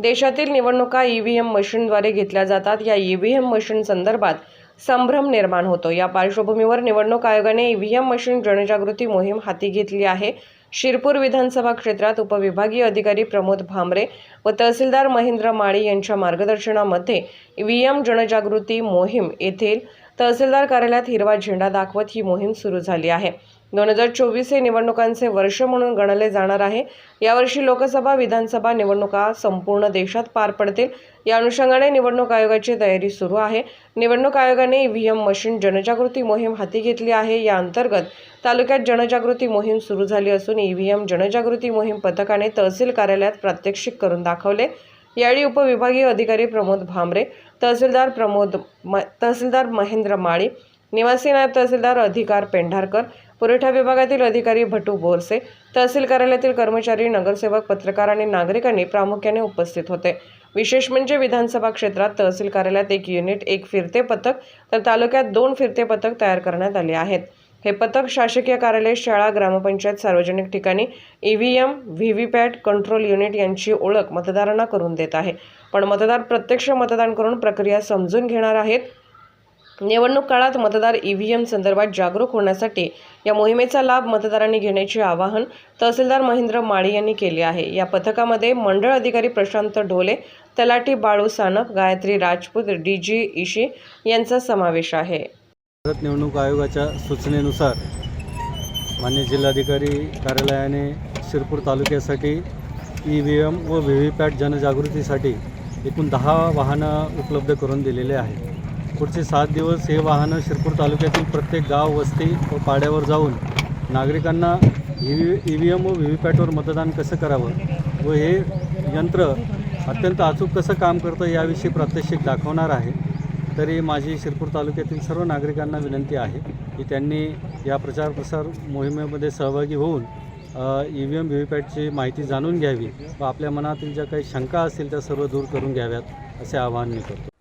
देशातील निवडणुका ईव्हीएम मशीनद्वारे घेतल्या जातात. या ईव्हीएम मशीन संदर्भात संभ्रम निर्माण होतो. या पार्श्वभूमीवर निवडणूक आयोगाने ईव्हीएम मशीन जनजागृती मोहीम हाती घेतली आहे. शिरपूर विधानसभा क्षेत्रात उपविभागीय अधिकारी प्रमोद भामरे व तहसीलदार महेंद्र माळी यांच्या मार्गदर्शनामध्ये ईव्हीएम जनजागृती मोहीम येथील तहसीलदार कार्यालयात हिरवा झेंडा दाखवत ही मोहीम सुरू झाली आहे. दोन हजार चोवीस हे निवडणुकांचे वर्ष म्हणून गणले जाणार आहे. यावर्षी लोकसभा विधानसभा निवडणुका संपूर्ण देशात पार पडतील. या अनुषंगाने निवडणूक आयोगाची तयारी सुरू आहे. निवडणूक आयोगाने ईव्हीएम मशीन जनजागृती मोहीम हाती घेतली आहे. या अंतर्गत तालुक्यात जनजागृती मोहीम सुरू झाली असून ईव्हीएम जनजागृती मोहीम पथकाने तहसील कार्यालयात प्रात्यक्षिक करून दाखवले. यावेळी उपविभागीय अधिकारी प्रमोद भामरे तहसीलदार प्रमोद म तहसीलदार महेंद्र माळी निवासी नायब तहसीलदार अधिकार पेंढारकर पुरवठा विभागातील अधिकारी भटू बोरसे तहसील कार्यालयातील कर्मचारी नगरसेवक पत्रकार आणि नागरिकांनी प्रामुख्याने उपस्थित होते. विशेष म्हणजे विधानसभा क्षेत्रात तहसील कार्यालयात एक युनिट एक फिरते पथक तर तालुक्यात दोन फिरते पथक तयार करण्यात आले आहेत. हे पथक शासकीय कार्यालय शाळा ग्रामपंचायत सार्वजनिक ठिकाणी E V M V V PAT control unit यांची ओळख मतदारांना करून देत आहे. पण मतदार प्रत्यक्ष मतदान करून प्रक्रिया समजून घेणार आहेत. निवडणूक काळात मतदार ईव्हीएम संदर्भात जागरूक होण्यासाठी या मोहिमेचा लाभ मतदारांनी घेण्याचे आवाहन तहसीलदार महेंद्र माळी यांनी केले आहे. या पथकामध्ये मंडळ अधिकारी प्रशांत ढोले तलाठी बाळू सानप गायत्री राजपूत डी जी इशी यांचा समावेश आहे. भारत निवडणूक आयोगाच्या सूचनेनुसार मान्य जिल्हाधिकारी कार्यालयाने शिरपूर तालुक्यासाठी ई व्ही एम व व्ही व्ही पॅट जनजागृतीसाठी एकूण दहा वाहनं उपलब्ध करून दिलेले आहेत. पुढचे सात दिवस हे वाहनं शिरपूर तालुक्यातील प्रत्येक गाव वस्ती व पाड्यावर जाऊन नागरिकांना E V E V M व व्ही व्ही पॅटवर मतदान कसं करावं व हे यंत्र अत्यंत अचूक कसं काम करतं याविषयी प्रात्यक्षिक दाखवणार आहे. तरी माझी शिरपूर तालुक्यातील सर्व नागरिकांना विनंती आहे की त्यांनी या प्रचार प्रसार मोहिमेमध्ये सहभागी होऊन E V M V V पॅटची माहिती जाणून घ्यावी व आपल्या मनातील ज्या काही शंका असतील त्या सर्व दूर करून घ्याव्यात असे आवाहन मी करतो.